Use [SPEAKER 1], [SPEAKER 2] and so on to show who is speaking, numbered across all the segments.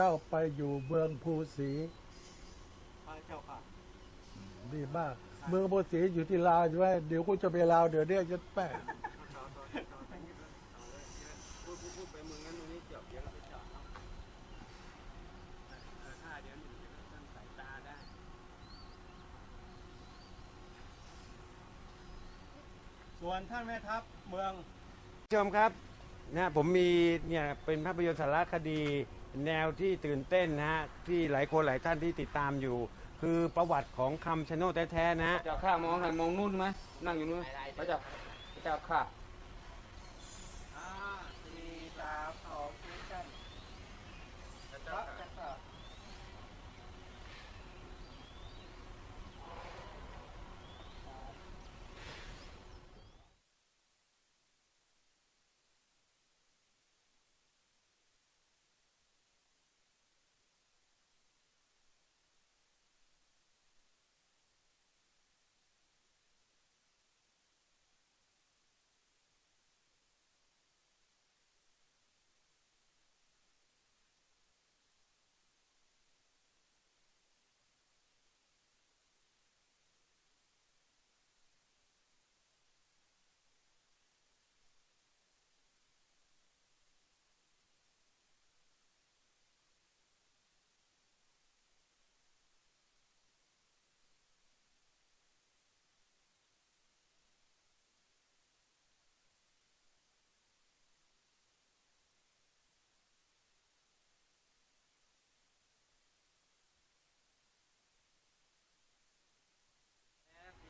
[SPEAKER 1] จ้าไปอยู่เมืองภูศรี
[SPEAKER 2] พระเจ้าค่ะ
[SPEAKER 1] ดีมาก เมืองภูศรีอยู่ที่ลาวใช่ไหมเดี๋ยวกูจะไปลาวเดี๋ยวเนี้จะแปะ
[SPEAKER 3] พูดพูดพูดไปมึงงั้นมึงนี่เจ็บเดี๋ยวเราไปจอดเนาะเออถ้าเดี๋ยวหนึ่งจะตั้งสายตาได้
[SPEAKER 2] ส่วนท่านแม่ทัพเมือง
[SPEAKER 3] ผู้ชมครับนะผมมีเนี่ยเป็นภาพยนตร์สารคดี แนวที่ตื่นเต้นนะฮะที่หลายคนหลายท่านที่ติดตามอยู่ คือประวัติของคำชะโนดแท้ๆนะฮะเจ้าข้ามองหันมองนู่นไหมนั่งอยู่นู้นพระเจ้าพระเจ้าข้า
[SPEAKER 2] ห้าสี่สามสองเจ็ดกันรับกันค่ะ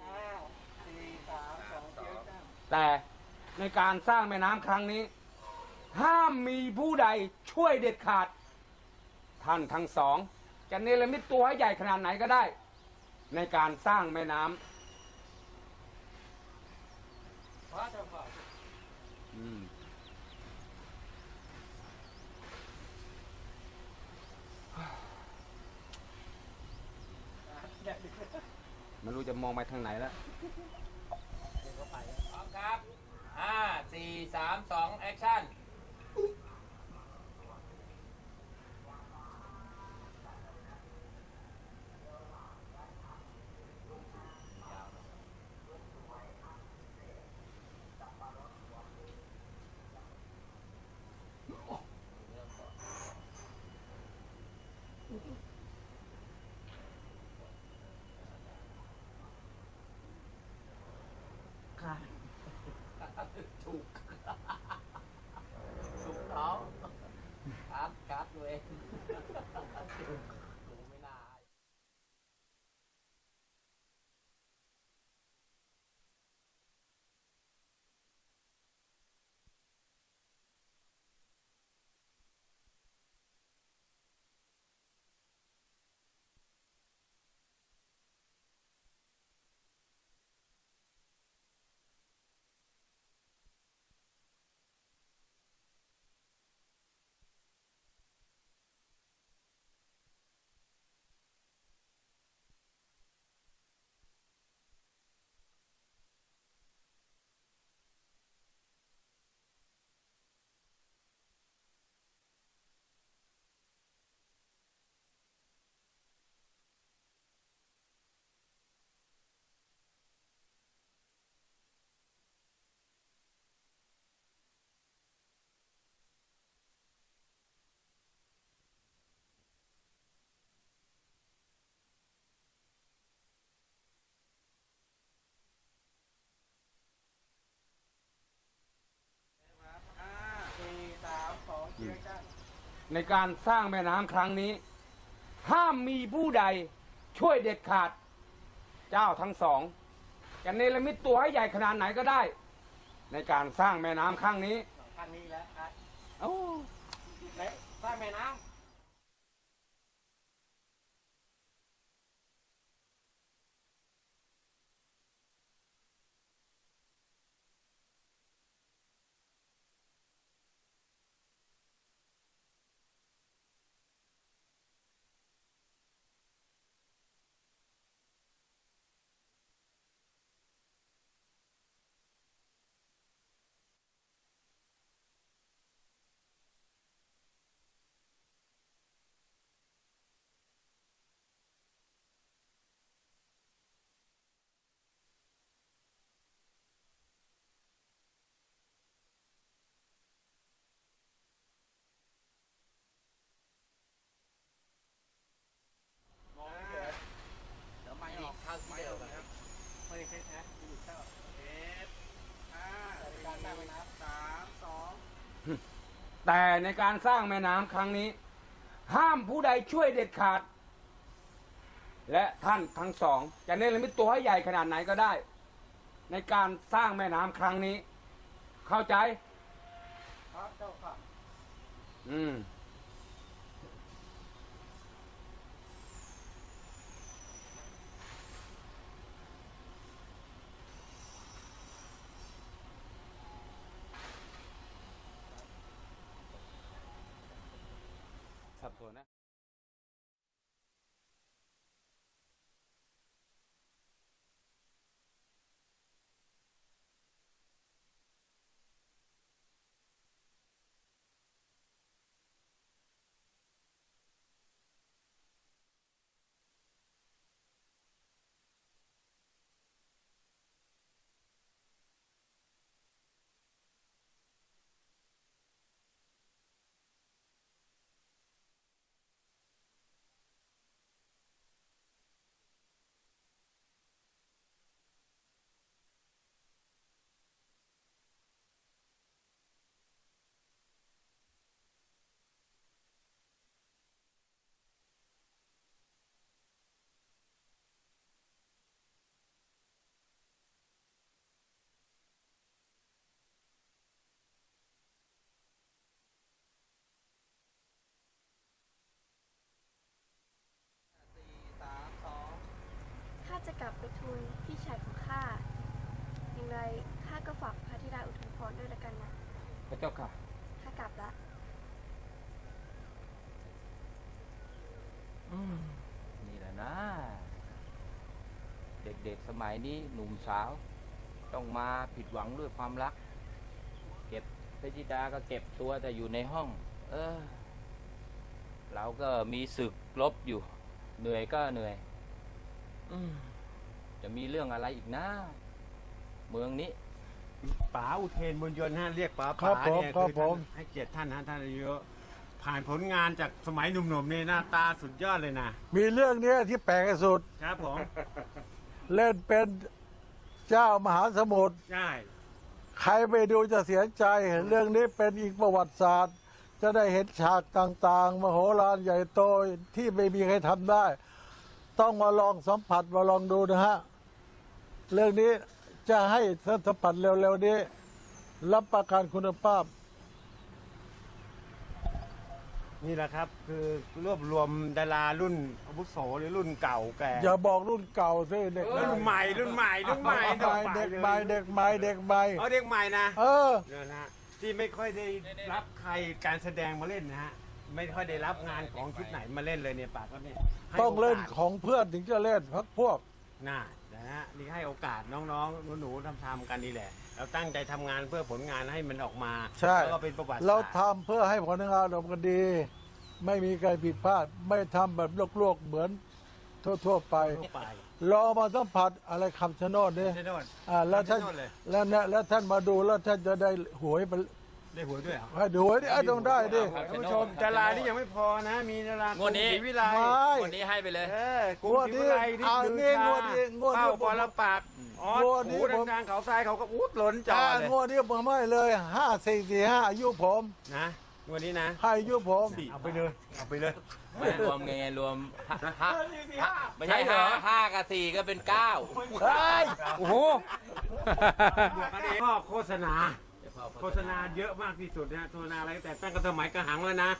[SPEAKER 2] ห้าสี่สามสองเจ็ดกัน
[SPEAKER 3] แต่ ในการสร้างแม่น้ำครั้งนี้ ห้ามมีผู้ใดช่วยเด็ดขาด ท่านทั้งสองจะเนรมิตตัวให้ใหญ่ขนาดไหนก็ได้ ในการสร้างแม่น้ำไม่รู้จะมองไปทางไหนแล้ว
[SPEAKER 4] พร้อมครับ ห้าสี่สามสองแอคชั่น
[SPEAKER 2] ถูกถูกต้องครับครับตัวเองดูไม่น่า ห้าสี่สามสองเจ็ดกัน
[SPEAKER 3] ในการสร้างแม่น้ำครั้งนี้ ห้ามมีผู้ใดช่วยเด็ดขาด เจ้าทั้งสองจะเนรมิตตัวให้ใหญ่ขนาดไหนก็ได้ ในการสร้างแม่น้ำครั้งนี้
[SPEAKER 2] ทางนี้แล้วครับ
[SPEAKER 3] โอ้
[SPEAKER 2] และสร้างแม่น้ำ
[SPEAKER 3] แต่ในการสร้างแม่น้ำครั้งนี้ ห้ามผู้ใดช่วยเด็ดขาด และท่านทั้งสองจะเนรมิตตัวให้ใหญ่ขนาดไหนก็ได้ ในการสร้างแม่น้ำครั้งนี้ เข้าใจ
[SPEAKER 4] ครับเจ้าค่ะ
[SPEAKER 3] อืม สับสนนะ
[SPEAKER 5] ข้าจะกลับไปทูลพี่ชายของข้า อย่างไรข้าก็ฝากพระธิดาอุทุมพ รด้วยละกันนะ
[SPEAKER 3] พระเจ้าค่ะ
[SPEAKER 5] ข้ากลับละ
[SPEAKER 4] นี่แหละนะ เด็กๆสมัยนี้หนุ่มสาว ต้องมาผิดหวังด้วยความรัก เก็บพระธิดาก็เก็บตัวแต่อยู่ในห้อง เออ เราก็มีศึกลบอยู่ เหนื่อยก็เหนื่อยอมจะมีเรื่องอะไรอีกนะ เมืองนี้
[SPEAKER 6] ป๋าอุเทนบุญยนต์ฮะเรียกป๋า
[SPEAKER 1] ครั
[SPEAKER 6] ป๋า
[SPEAKER 1] บผม
[SPEAKER 6] เนี่ย
[SPEAKER 1] ครับ
[SPEAKER 6] คือ
[SPEAKER 1] ผม
[SPEAKER 6] ท่านให้เกียรติท่านนะท่านอายุเยอะผ่านผลงานจากสมัยหนุ่มๆนี่หน้าตาสุดยอดเลยนะ
[SPEAKER 1] มีเรื่องเนี้ยที่แปลกที่สุด
[SPEAKER 6] ครับผม
[SPEAKER 1] เล่นเป็นเจ้ามหาสมุทร
[SPEAKER 6] ใช่
[SPEAKER 1] ใครไปดูจะเสียใจ เรื่องนี้เป็นอีกประวัติศาสตร์ จะได้เห็นฉากต่างๆ มโหฬารใหญ่โตที่ไม่มีใครทำได้ ต้องมาลองสัมผัสมาลองดูนะฮะ เรื่องนี้ จะให้ท่านสัมผัสเร็วๆนี้ รับประกันคุณภาพ
[SPEAKER 6] นี่แหละครับ คือรวบรวมดารารุ่นอาวุโสหรือรุ่นเก่าแก่
[SPEAKER 1] อย่าบอกรุ่นเก่าสิเด็ก
[SPEAKER 6] รุ่นใหม่รุ่นใหม่รุ่นใหม่
[SPEAKER 1] เด็กใหม่เด็กใหม่เด็กใหม่
[SPEAKER 6] เอาเด็กใหม่นะ
[SPEAKER 1] เออ
[SPEAKER 6] เนี่ยนะฮะที่ไม่ค่อยได้รับใครการแสดงมาเล่นนะฮะไม่ค่อยได้รับงานของชุดไหนมาเล่นเลยเนี่ยปากก็เนี่ยให้
[SPEAKER 1] ต้องเล่น
[SPEAKER 6] โกาส
[SPEAKER 1] ของเพื่อนถึงจะเล่นพักพวก
[SPEAKER 6] น่า นะฮะนี่ให้โอกาสน้องๆหนูๆทำทำๆกันนี่แหละ เราตั้งใจทำงานเพื่อผลงานให้มันออกมา
[SPEAKER 1] ใช่
[SPEAKER 6] แล้วก็เป็นประวัติศสต
[SPEAKER 1] เราทำเพื่อให้ผลงานออกมาดี ไม่มีการผิดพลาด ไม่ทำแบบลวกๆเหมือนทั่วๆไป
[SPEAKER 6] ทั่วไป
[SPEAKER 1] รอมาสัมผัสอะไรคำชะโนดเนี่ย
[SPEAKER 6] ใช่โน่น
[SPEAKER 1] อ่าแล้วท่าน
[SPEAKER 6] คำชะโนดเลย
[SPEAKER 1] แล้วเนี่ยแล้วท่านมาดูแล้วท่านจะได้หวยไป
[SPEAKER 6] ได้หัวด้วยเหรอ
[SPEAKER 1] ให้ดูหวยดิอะต้องได้ดิ
[SPEAKER 6] ท่านผู้ชมดารานี่ยังไม่พอนะ มีดาราง
[SPEAKER 7] วดนี้
[SPEAKER 6] กรุศรีวิไล
[SPEAKER 1] ไม่
[SPEAKER 7] วันนี้ให้ไปเลย
[SPEAKER 6] เออกรุงศรีวิไลนี่
[SPEAKER 1] งวดนี้
[SPEAKER 6] ลือชาง
[SPEAKER 1] วดนี้งวดนี้
[SPEAKER 6] เป้าปอลปักอ๋อง
[SPEAKER 1] วดนี้
[SPEAKER 6] หู
[SPEAKER 1] ผม
[SPEAKER 6] ดังๆเขาทรายเขาก็อุดหล้นจอ
[SPEAKER 1] อ่า
[SPEAKER 6] เลย
[SPEAKER 1] งวดนี้ผมให้เลยห้าสี่สี่ห้าอายุผม
[SPEAKER 6] นะงวดนี้นะ
[SPEAKER 1] ให้อายุผม
[SPEAKER 6] เอาไปเลยเอาไปเลย
[SPEAKER 7] ไม่รวมไงไงรวมห้าห้าห้าไม่ใช่ห้าห้ากับสี่ก็เป็นเก้า
[SPEAKER 1] เฮ้ย
[SPEAKER 6] โอ้โห ก็โฆษณาโฆษณาเยอะมากที่สุดนะโฆษณาอะไรแต่ตั้งแต่สมัยกระหังแล้วนะ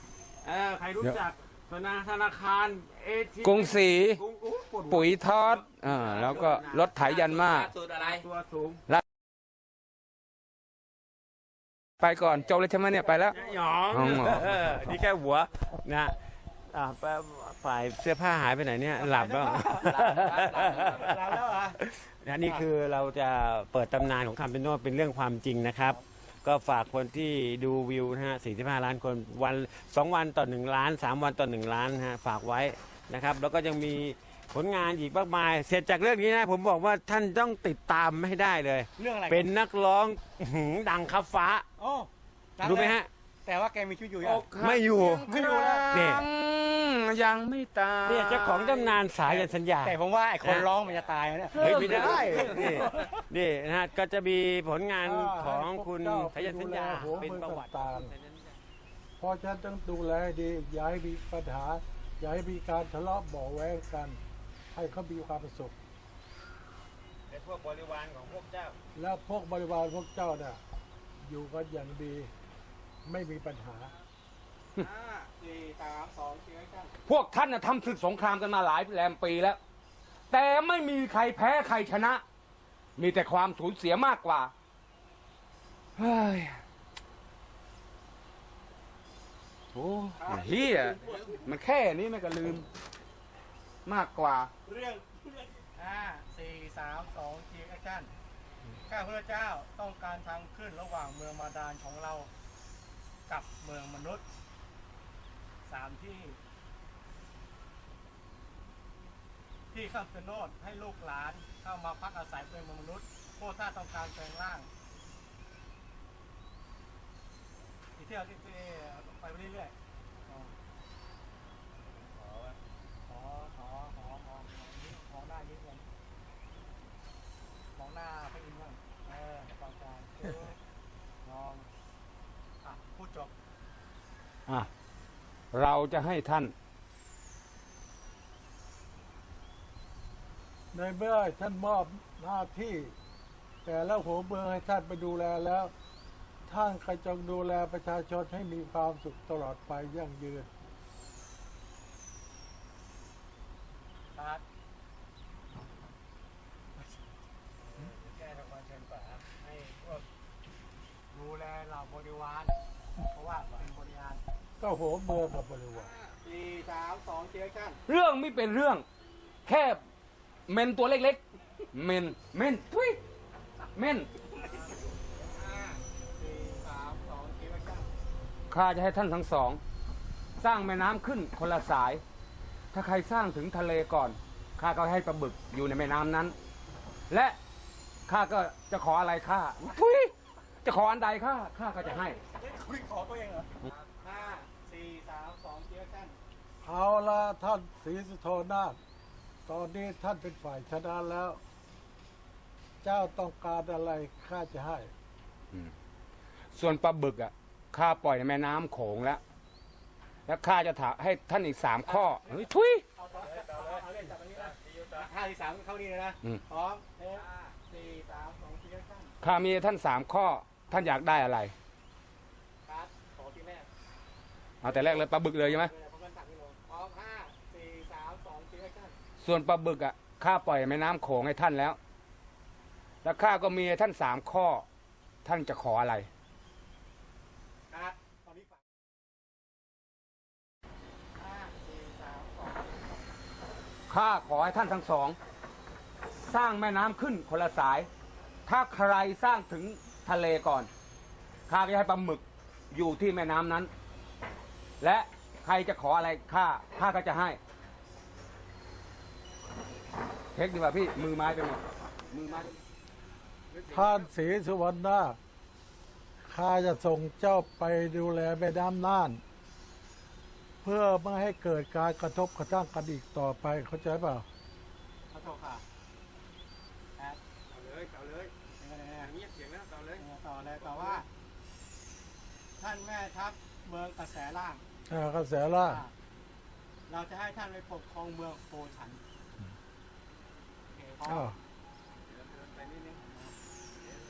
[SPEAKER 6] เออใครรู้จักโฆษณาธนาคารเอที
[SPEAKER 3] กรุงศรี
[SPEAKER 6] ปุ๋
[SPEAKER 3] ปุ๋ยทอดอ่าแล้วก็รถไถยันมา
[SPEAKER 7] ล่าสุดอะไร
[SPEAKER 6] ตัวสูง
[SPEAKER 3] ไปก่อนจบเลยใช่ไหมเนี่ยไปแล้ว
[SPEAKER 6] หยอง
[SPEAKER 3] อ๋อ
[SPEAKER 6] เออนี่แค่หัวนะอ่าไปฝ่ายเสื้อผ้าหายไปไหนเนี่ยหลับแล้ว
[SPEAKER 7] หลับแล้วเหรอ
[SPEAKER 6] นะนี่คือเราจะเปิดตำนานของคำเป็นโนดเป็นเรื่องความจริงนะครับ ก็ฝากคนที่ดูวิวนะฮะ 45 ล้านคนวัน 2 วันต่อ 1 ล้าน 3 วันต่อ 1 ล้านนะฮะฝากไว้นะครับ แล้วก็ยังมีผลงานอีกมากมาย เสร็จจากเรื่องนี้นะ ผมบอกว่าท่านต้องติดตามให้ได้เลย
[SPEAKER 2] เรื่องอะไร
[SPEAKER 6] เป็นนักร้องอื้อหือดังครับฟ้า
[SPEAKER 2] โอ้ดัง
[SPEAKER 6] รู้ไหม
[SPEAKER 2] เลย
[SPEAKER 6] ฮะ
[SPEAKER 2] แต่ว่าแกมีชีวิตอยู่ยัง
[SPEAKER 6] ไม่อยู่
[SPEAKER 2] ไม่อยู่แล้ว
[SPEAKER 6] นี่
[SPEAKER 3] ยังไม่ตาย
[SPEAKER 6] เนี่ยเจ้าของตำนานสายยันสัญญา
[SPEAKER 2] แต่ผมว่าไอ้คนร้องมันจะตายแล้วเนี่ย
[SPEAKER 6] เฮ้ยไม่ได้นี่นี่นะฮะก็จะมีผลงานของคุณ
[SPEAKER 1] เจ้า
[SPEAKER 6] สายันสัญญา
[SPEAKER 1] ดูแลหัว
[SPEAKER 6] เป็น
[SPEAKER 1] มือ
[SPEAKER 6] ประวัติ
[SPEAKER 1] ต่างราะฉะนั้นต้องดูแลให้ดีอย่าให้มีปัญหา อย่าให้มีการทะเลาะเบาะแว้งกัน ให้เขามีความสุข
[SPEAKER 6] เป็นพวกบริวารของพวกเจ้า
[SPEAKER 1] แล้วพวกบริวารพวกเจ้าน่ะอยู่กันอย่างดี ไม่มีปัญหา
[SPEAKER 3] พวกท่านน่ะทำศึกสงครามกันมาหลายแรมปีแล้ว แต่ไม่มีใครแพ้ใครชนะ มีแต่ความสูญเสียมากกว่าเฮ้ยโอ้เฮียมันแค่นี้ไม่ก็ลืม มากกว่า
[SPEAKER 2] ห้าสี่สามสองทีแอคชั่นข้าพระเจ้าต้องการทางขึ้นระหว่างเมืองมาดานของเรา กับเมืองมนุษย์ สามที่ ที่คำชะโนดให้ลูกหลานเข้ามาพักอาศัยเป็นมนุษย์พวกท่านต้องการแปลงร่างอีกเที่ยวที่ไปเรื่อยๆอ๋อขอขอขอขอขอขอหน้ายิ้มกันมองหน้าพระอินทร์บ้างเออตอนกางคือมองอะพูดจบ
[SPEAKER 3] อะ เราจะให้ท่าน
[SPEAKER 1] ในเมื่อท่านมอบหน้าที่ แต่ละหัวเมืองให้ท่านไปดูแลแล้ว ท่านก็จงดูแลประชาชนให้มีความสุขตลอดไปยั่งยืน
[SPEAKER 2] ครับแก้ทางความเชิญป่าให้พวกดูแลเหล่าบริวาร
[SPEAKER 1] ก็หัวเมืองกับบริวาร
[SPEAKER 2] สี่สามสองเชียร์กัน
[SPEAKER 3] เรื่องไม่เป็นเรื่อง แค่เมนตัวเล็กๆ เมนเมนทุยเมน
[SPEAKER 2] ห้าสี่สามสองเชียร์กัน
[SPEAKER 3] ข้าจะให้ท่านทั้งสอง สร้างแม่น้ำขึ้นคนละสาย ถ้าใครสร้างถึงทะเลก่อนข้าก็ให้ปลาบึกอยู่ในแม่น้ำนั้น และข้าก็จะขออะไรข้าทุยจะขออันใดข้าข้าก็จะให้
[SPEAKER 2] คุยขอตัวเองเหรอห้าสี่สามสองเชียร์กัน
[SPEAKER 1] เอาละท่านศรีสุโธนาถตอนนี้ท่านเป็นฝ่ายชนะแล้ว เจ้าต้องการอะไรข้าจะให้
[SPEAKER 3] ส่วนปลาบึกอะข้าปล่อยในแม่น้ำโขงแล้ว แล้วข้าจะถามให้ท่านอีกสามข้อเฮ้ยทุย
[SPEAKER 2] เอาต่อเอาเอาเล่นจากตรงนี้นะห้าสี่สามเข้านี่เลยนะ
[SPEAKER 3] อืม
[SPEAKER 2] พร้อมเอ๊ะสี่สามสองเชียร์กัน
[SPEAKER 3] ข้ามีให้ท่านสามข้อ ท่านอยากได้อะไร
[SPEAKER 2] ครับขอที่แรก
[SPEAKER 3] เอาแต่แรกเลยปลาบึกเลยใช่ไหม
[SPEAKER 2] เลยเพราะมันสั่งที่ลงพร้อมห้าสี่สามสองเชียร์กัน
[SPEAKER 3] ส่วนปลาบึกอะข้าปล่อยแม่น้ำโขงให้ท่านแล้ว แล้วข้าก็มีให้ท่านสามข้อ ท่านจะขออะไร
[SPEAKER 2] ครับตอนนี้ฝากห้าสี่สามสอง
[SPEAKER 3] ข้าขอให้ท่านทั้งสอง สร้างแม่น้ำขึ้นคนละสาย ถ้าใครสร้างถึงทะเลก่อนข้าก็จะให้ปลาหมึกอยู่ที่แม่น้ำนั้น และใครจะขออะไรข้าข้าก็จะให้ เทคดีกว่าพี่มือไม้ไปหมดมือไม้
[SPEAKER 1] ท่านศรีสุวรรณนาถข้าจะส่งเจ้าไปดูแลแม่น้ำน่าน เพื่อไม่ให้เกิดการกระทบกระทั่งกันอีกต่อไปเข้าใจเปล่า
[SPEAKER 2] ขอโทษค่ะครับ
[SPEAKER 6] เอาเลยเอาเลย
[SPEAKER 2] ยังไงเนี่ย
[SPEAKER 6] เงียบเสียงแล้วต่อเลย
[SPEAKER 2] ต่อเลยต่อว่า ท่านแม่ทัพเมืองกระแสล่าง
[SPEAKER 1] อ่ากระแสล่าง
[SPEAKER 2] อ่าเราจะให้ท่านไปปกครองเมืองโพชันโอ้า
[SPEAKER 1] ว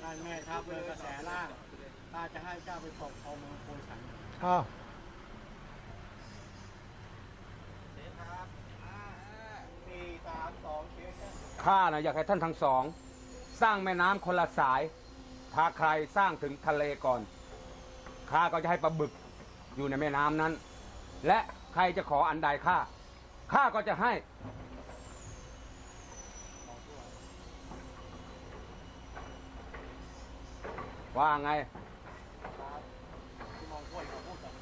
[SPEAKER 2] ท่านแม่ทัพเมือกระแสล่างข้าจะให้เจ้าไปปกครองเมืองโพชัน
[SPEAKER 1] อ้าว
[SPEAKER 2] สี่สามสองเชียร์กัน
[SPEAKER 3] ข้านะอยากให้ท่านทั้งสอง สร้างแม่น้ำคนละสาย ถ้าใครสร้างถึงทะเลก่อน ข้าก็จะให้ปลาบึกอยู่ในแม่น้ำนั้น และใครจะขออันใดข้า ข้าก็จะให้ ว่าไง
[SPEAKER 2] ที่มองกล้วยเขาพูดกัน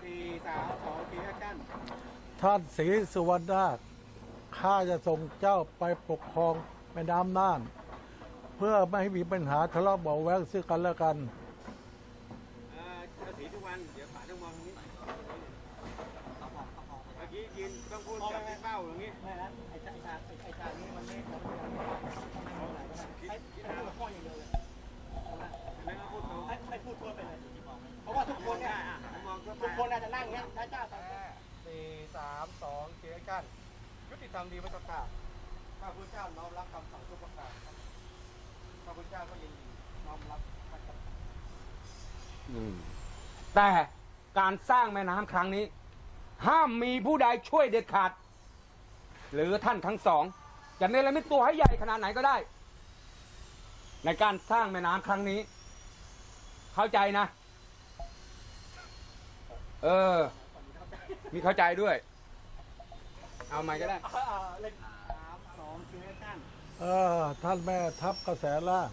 [SPEAKER 2] สี่สามสองเชียร์กัน
[SPEAKER 1] ท่านศรีสุวรรณนาถข้าจะส่งเจ้าไปปกครองแม่น้ำน่าน เพื่อไม่ให้มีปัญหาทะเลาะเบาะแว้งซึ่งกันและกัน
[SPEAKER 6] เอ่อเจ้าศรีทุกวัน เดี๋ยวป๋าต้องมองตรงนี้เมื่อกี้ยืนต้องพูดจับที่เป้าตรงนี้
[SPEAKER 2] ไม่นะไอ้ชาไอ้ชาไอ้ชานี้มันไม่มันไม่ไอ้ไอ้ พูดข้ออย่างเดียวเลย
[SPEAKER 6] แล้วก็พูดตรง
[SPEAKER 2] ให้ให้พูดทั่ยทุกคนอาจจะนั่งเงี้ยนะเจ้าสี่สามสองเจ๊กัน ยุติธรรมดีพระเจ้าค่ะข้าพุทธเจ้าน้อมรับคำสั่งทุกประการข้าพุทธเจ้าก็ยินดีน้อมรับพระเจ้า
[SPEAKER 3] แต่การสร้างแม่น้ำครั้งนี้ ห้ามมีผู้ใดช่วยเด็ดขาด หรือท่านทั้งสองจะเนรมิตตัวให้ใหญ่ขนาดไหนก็ได้ ในการสร้างแม่น้ำครั้งนี้ เข้าใจนะ เออ มีเข้าใจด้วย เอาไหมก็ได้
[SPEAKER 2] เลขสามสองเจ๊กัน
[SPEAKER 1] เออ ท่านแม่ทัพกระแสล่าง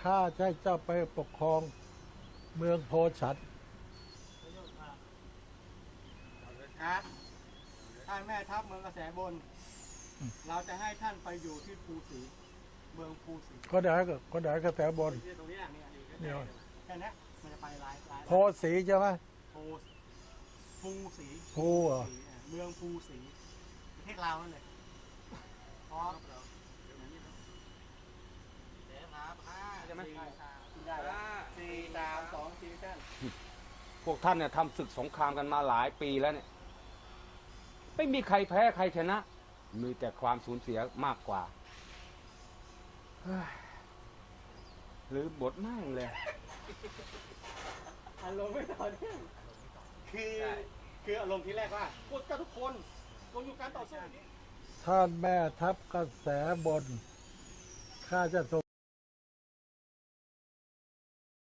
[SPEAKER 1] ข้าจะให้เจ้าไปปกครองเมืองโพชัด
[SPEAKER 2] ครับท่านแม่ทัพเมืองกระแสบน เราจะให้ท่านไปอยู่ที่ภูสีเมืองภูสี
[SPEAKER 1] ก็ได้ก็ก็ได้กระแสบน
[SPEAKER 2] ที่ตรงนี้นี่อันนี้
[SPEAKER 1] เนี่ย
[SPEAKER 2] แค่นี้มันจะไปหลายหลาย
[SPEAKER 1] โพสีใช่ไหม
[SPEAKER 2] ภูภูสี
[SPEAKER 1] ภูเหรอ
[SPEAKER 2] สีเมืองภูสีประเทศลาวนั่นเลยพร้อมเดี๋ยวครับห้า
[SPEAKER 3] ใช่ไหม
[SPEAKER 2] สี่สามได้แล้วสี่สามสองสี่ท่าน
[SPEAKER 3] พวกท่านเนี่ยทำศึกสงครามกันมาหลายปีแล้วเนี่ย ไม่มีใครแพ้ใครชนะ มีแต่ความสูญเสียมากกว่าเฮ้ย หรือบทแม่งเลย
[SPEAKER 2] อารมณ์ไม่ต่อเนื่องคือคืออารมณ์ที่แรกว่าพวกเจ้าทุกคนลงอยู่การต่อสู้นี้
[SPEAKER 1] ท่านแม่ทัพกระแสบน ข้าจะส่ง